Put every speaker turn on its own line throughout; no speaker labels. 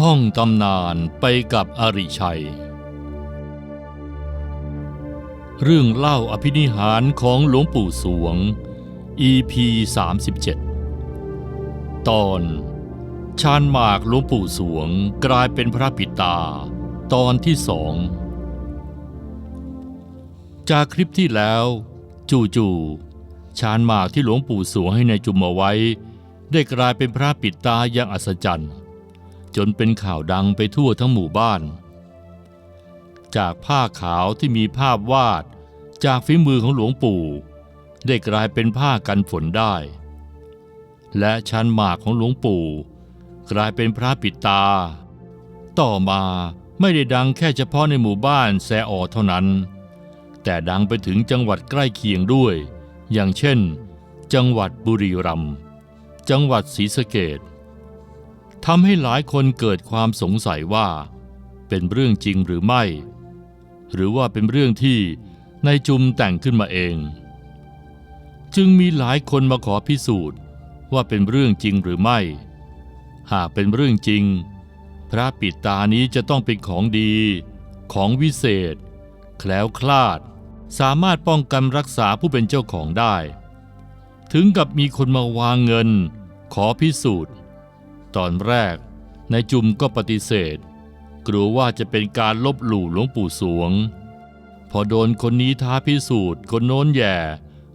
ท่องตำนานไปกับอริชัย เรื่องเล่าอภินิหารของหลวงปู่สวง EP 37 ตอนชานหมากหลวงปู่สวงกลายเป็นพระปิตา ตอนที่สอง จากคลิปที่แล้วจู่ๆชานหมากที่หลวงปู่สวงให้ในจุมเอาไว้ ได้กลายเป็นพระปิตาอย่างอัศจรรย์ จนเป็นข่าวดังไปทั่วทั้งหมู่บ้าน จากผ้าขาวที่มีภาพวาดจากฝีมือของหลวงปู่ ได้กลายเป็นผ้ากันฝนได้ และชั้นหมากของหลวงปู่ กลายเป็นพระปิดตา ต่อมาไม่ได้ดังแค่เฉพาะในหมู่บ้านแซออเท่านั้น แต่ดังไปถึงจังหวัดใกล้เคียงด้วย อย่างเช่น จังหวัดบุรีรัมย์จังหวัดศรีสะเกด ทำให้หลายคนเกิดความสงสัยว่า เป็นเรื่องจริงหรือไม่ หรือว่าเป็นเรื่องที่นายจุมแต่งขึ้นมาเอง จึงมีหลายคนมาขอพิสูจน์ว่าเป็นเรื่องจริงหรือไม่ หากเป็นเรื่องจริง พระปิดตานี้จะต้องเป็นของดี ของวิเศษ แคล้วคลาด สามารถป้องกันรักษาผู้เป็นเจ้าของได้ ถึงกับมีคนมาวางเงิน ขอพิสูจน์ ตอนแรกนายจุมก็ปฏิเสธ กลัวว่าจะเป็นการลบหลู่หลวงปู่สวง พอโดนคนนี้ท้าพิสูจน์คนโน้นแย่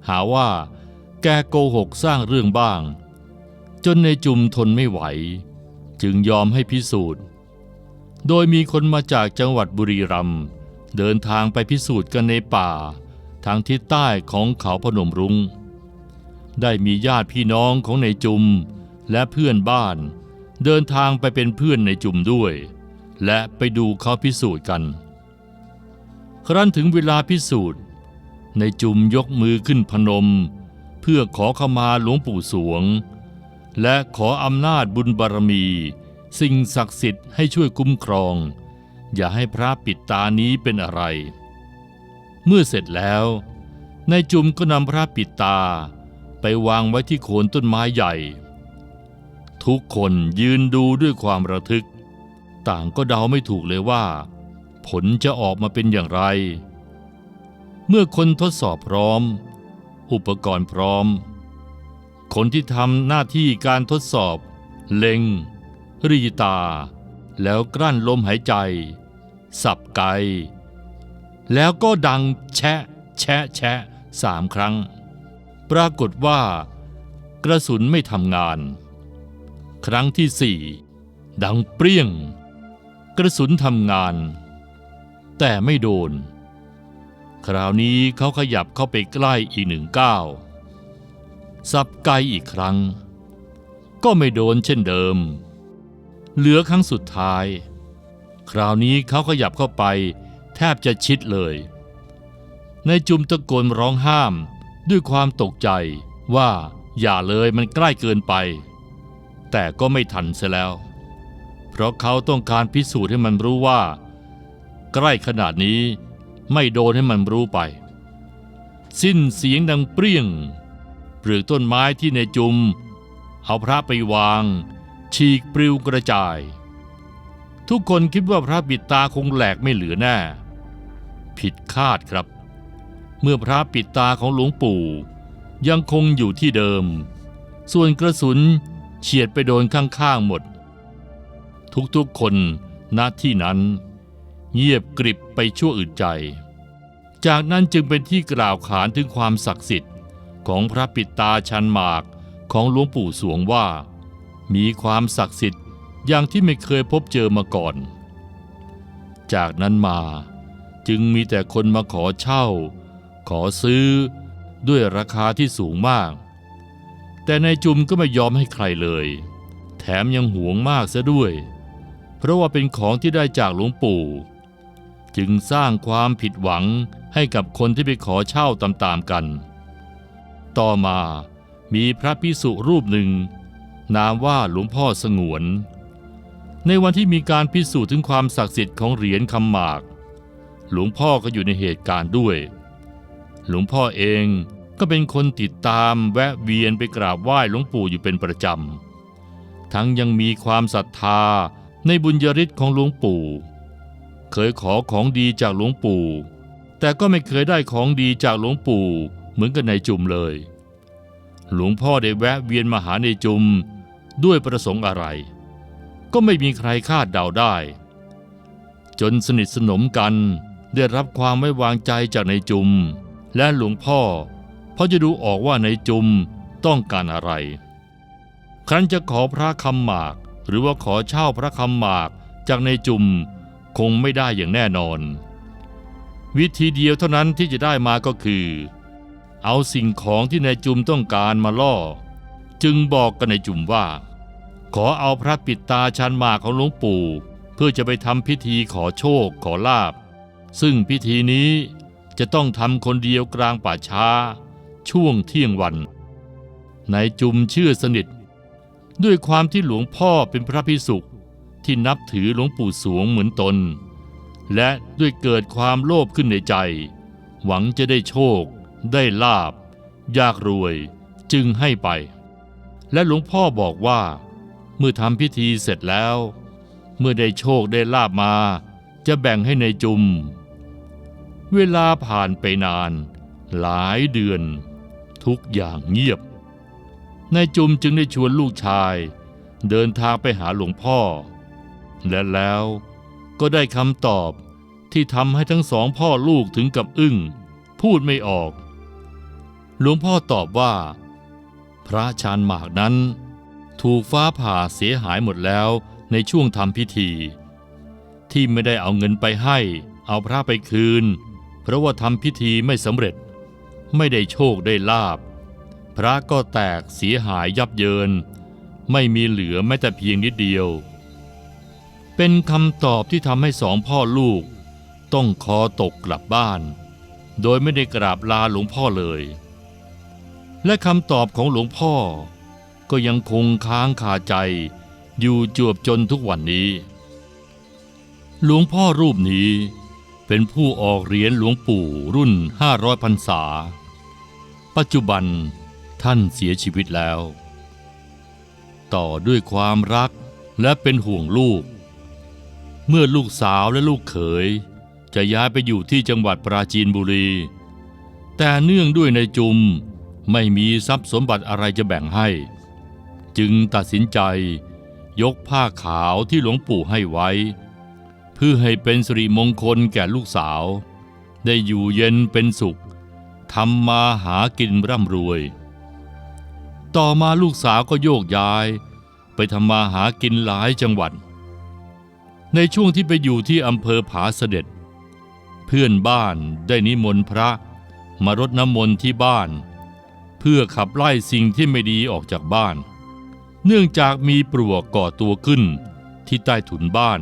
หาว่าแกโกหกสร้างเรื่องบ้าง จนในายจุมทนไม่ไหว จึงยอมให้พิสูจน์ โดยมีคนมาจากจังหวัดบุรีรัมย์เดินทางไปพิสูจน์กันในป่า ทางทิศใต้ของเขาพนมรุง้งได้มีญาติพี่น้องของในายจุมและเพื่อนบ้าน เดินทางไปเป็นเพื่อนในจุมด้วย และไปดูเขาพิสูจน์กัน ครั้นถึงเวลาพิสูจน์ ในจุมยกมือขึ้นพนม เพื่อขอขมาหลวงปู่สวง และขออำนาจบุญบารมี สิ่งศักดิ์สิทธิ์ให้ช่วยคุ้มครอง อย่าให้พระปิดตานี้เป็นอะไร เมื่อเสร็จแล้วนายจุมก็นำพระปิดตาไปวางไว้ที่โคนต้นไม้ใหญ่ ทุกคนยืนดูด้วยความระทึก ต่างก็เดาไม่ถูกเลยว่า ผลจะออกมาเป็นอย่างไร เมื่อคนทดสอบพร้อม อุปกรณ์พร้อม คนที่ทำหน้าที่การทดสอบ เล็ง รีตา แล้วกลั้นลมหายใจ สับไก แล้วก็ดังแชะ แชะ แชะสามครั้ง ปรากฏว่ากระสุนไม่ทำงาน ครั้งที่สี่ดังเปรี้ยง กระสุนทำงาน แต่ไม่โดน คราวนี้เขาขยับเข้าไปใกล้อีกหนึ่งก้าวสับไกอีกครั้ง ก็ไม่โดนเช่นเดิม เหลือครั้งสุดท้าย คราวนี้เขาขยับเข้าไป แทบจะชิดเลย ในจุมตะโกนร้องห้ามด้วยความตกใจว่าอย่าเลยมันใกล้เกินไป แต่ก็ไม่ทันเสียแล้ว เพราะเขาต้องการพิสูจน์ให้มันรู้ว่า ใกล้ขนาดนี้ไม่โดนให้มันรู้ไป สิ้นเสียงดังเปรี้ยงเปลือกต้นไม้ที่ในจุม เอาพระไปวาง ฉีกปลิวกระจาย ทุกคนคิดว่าพระปิดตาคงแหลกไม่เหลือแน่ ผิดคาดครับ เมื่อพระปิดตาของหลวงปู่ยังคงอยู่ที่เดิม ส่วนกระสุน เฉียดไปโดนข้างๆหมด ทุกๆคนณที่นั้น เงียบกริบไปชั่วอึดใจ จากนั้นจึงเป็นที่กล่าวขานถึงความศักดิ์สิทธิ์ของพระปิตาชันหมากของหลวงปู่สวงว่า มีความศักดิ์สิทธิ์อย่างที่ไม่เคยพบเจอมาก่อน จากนั้นมาจึงมีแต่คนมาขอเช่า ขอซื้อด้วยราคาที่สูงมาก แต่นายจุมก็ไม่ยอมให้ใครเลย แถมยังหวงมากซะด้วย เพราะว่าเป็นของที่ได้จากหลวงปู่ จึงสร้างความผิดหวังให้กับคนที่ไปขอเช่าตามๆกัน ต่อมามีพระพิสุรูปหนึ่ง นามว่าหลวงพ่อสงวน ในวันที่มีการพิสูจน์ถึงความศักดิ์สิทธิ์ของเหรียญคำหมาก หลวงพ่อก็อยู่ในเหตุการณ์ด้วย หลวงพ่อเอง ก็เป็นคนติดตามแวะเวียนไปกราบไหว้หลวงปู่อยู่เป็นประจำ ทั้งยังมีความศรัทธาในบุญยริศของหลวงปู่ เคยขอของดีจากหลวงปู่ แต่ก็ไม่เคยได้ของดีจากหลวงปู่เหมือนกับนายจุมเลย หลวงพ่อได้แวะเวียนมาหาในจุมด้วยประสงค์อะไร ก็ไม่มีใครคาดเดาได้ จนสนิทสนมกันได้รับความไว้วางใจจากนายจุม และหลวงพ่อ ราะจะดูออกว่าในจุมต้องการอะไร ครั้นจะขอพระคำหมาก หรือว่าขอเช่าพระคำหมากจากในจุมคงไม่ได้อย่างแน่นอน วิธีเดียวเท่านั้นที่จะได้มาก็คือ เอาสิ่งของที่นายจุมต้องการมาล่อ จึงบอกกับนายจุมว่า ขอเอาพระปิดตาชันหมากของหลวงปู่ เพื่อจะไปทำพิธีขอโชคขอลาบ ซึ่งพิธีนี้จะต้องทำคนเดียวกลางป่าช้า ช่วงเที่ยงวันนายจุมเชื่อสนิท ด้วยความที่หลวงพ่อเป็นพระพิสุที่นับถือหลวงปู่สวงเหมือนตน และด้วยเกิดความโลภขึ้นในใจ หวังจะได้โชค ได้ลาบ ยากรวยจึงให้ไป และหลวงพ่อบอกว่า เมื่อทำพิธีเสร็จแล้ว เมื่อได้โชคได้ลาบมา จะแบ่งให้ในจุม เวลาผ่านไปนาน หลายเดือน ทุกอย่างเงียบ นายจุมจึงได้ชวนลูกชาย เดินทางไปหาหลวงพ่อ และแล้วก็ได้คำตอบที่ทำให้ทั้งสองพ่อลูกถึงกับอึ้ง พูดไม่ออก หลวงพ่อตอบว่า พระชานหมากนั้น ถูกฟ้าผ่าเสียหายหมดแล้วในช่วงทำพิธี ที่ไม่ได้เอาเงินไปให้ เอาพระไปคืน เพราะว่าทำพิธีไม่สำเร็จ ไม่ได้โชคได้ลาบ พระก็แตกเสียหายยับเยิน ไม่มีเหลือแม้แต่เพียงนิดเดียว เป็นคำตอบที่ทำให้สองพ่อลูก ต้องคอตกกลับบ้าน โดยไม่ได้กราบลาหลวงพ่อเลย และคำตอบของหลวงพ่อ ก็ยังคงค้างคาใจ อยู่จวบจนทุกวันนี้ หลวงพ่อรูปนี้เป็นผู้ออกเหรียญหลวงปู่รุ่น 500พรรษา ปัจจุบันท่านเสียชีวิตแล้ว ต่อด้วยความรักและเป็นห่วงลูก เมื่อลูกสาวและลูกเขย จะย้ายไปอยู่ที่จังหวัดปราจีนบุรี แต่เนื่องด้วยในจุมไม่มีทรัพย์สมบัติอะไรจะแบ่งให้ จึงตัดสินใจยกผ้าขาวที่หลวงปู่ให้ไว้ เพื่อให้เป็นสิริมงคลแก่ลูกสาว ได้อยู่เย็นเป็นสุข ทำมาหากินร่ำรวย ต่อมาลูกสาวก็โยกย้าย ไปทำมาหากินหลายจังหวัด ในช่วงที่ไปอยู่ที่อำเภอผาเสด็จ เพื่อนบ้านได้นิมนต์พระมารดน้ำมนต์ที่บ้าน เพื่อขับไล่สิ่งที่ไม่ดีออกจากบ้าน เนื่องจากมีปลวกก่อตัวขึ้นที่ใต้ถุนบ้าน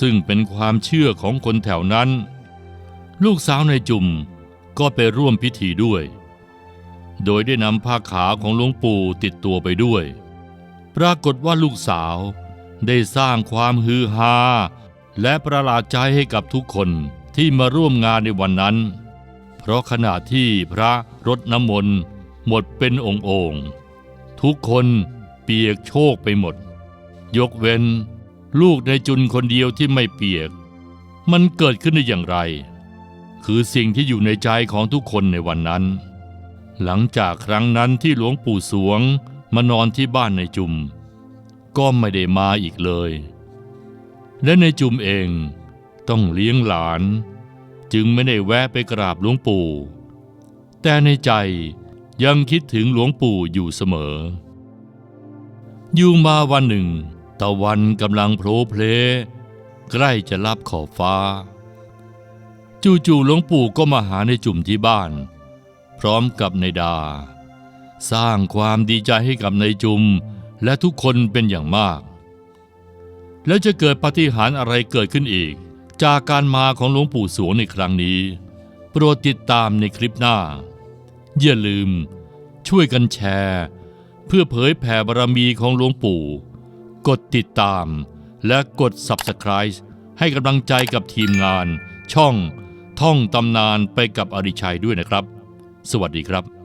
ซึ่งเป็นความเชื่อของคนแถวนั้น ลูกสาวในจุ่ม ก็ไปร่วมพิธีด้วย โดยได้นำผ้าขาวของหลวงปู่ติดตัวไปด้วย ปรากฏว่าลูกสาวได้สร้างความฮือฮาและประหลาดใจให้กับทุกคนที่มาร่วมงานในวันนั้น เพราะขณะที่พระรดน้ำมนต์หมดเป็นองค์องค์ทุกคนเปียกโชกไปหมด ยกเว้น ลูกในจุนคนเดียวที่ไม่เปียก มันเกิดขึ้นได้อย่างไร คือสิ่งที่อยู่ในใจของทุกคนในวันนั้น หลังจากครั้งนั้นที่หลวงปู่สวงมานอนที่บ้านในจุม ก็ไม่ได้มาอีกเลย และในจุมเองต้องเลี้ยงหลาน จึงไม่ได้แวะไปกราบหลวงปู่ แต่ในใจยังคิดถึงหลวงปู่อยู่เสมอ อยู่มาวันหนึ่ง ตะวันกำลังโผล่เพลใกล้จะลับขอบฟ้า จู่ๆหลวงปู่ก็มาหาในจุ่มที่บ้าน พร้อมกับในดา สร้างความดีใจให้กับในจุมและทุกคนเป็นอย่างมาก แล้วจะเกิดปาฏิหาริย์อะไรเกิดขึ้นอีก จากการมาของหลวงปู่สวงในครั้งนี้ โปรดติดตามในคลิปหน้า อย่าลืม ช่วยกันแชร์ เพื่อเผยแผ่บารมีของหลวงปู่ กดติดตาม และกด Subscribe ให้กำลังใจกับทีมงานช่อง ท่องตำนานไปกับอริชัยด้วยนะครับ สวัสดีครับ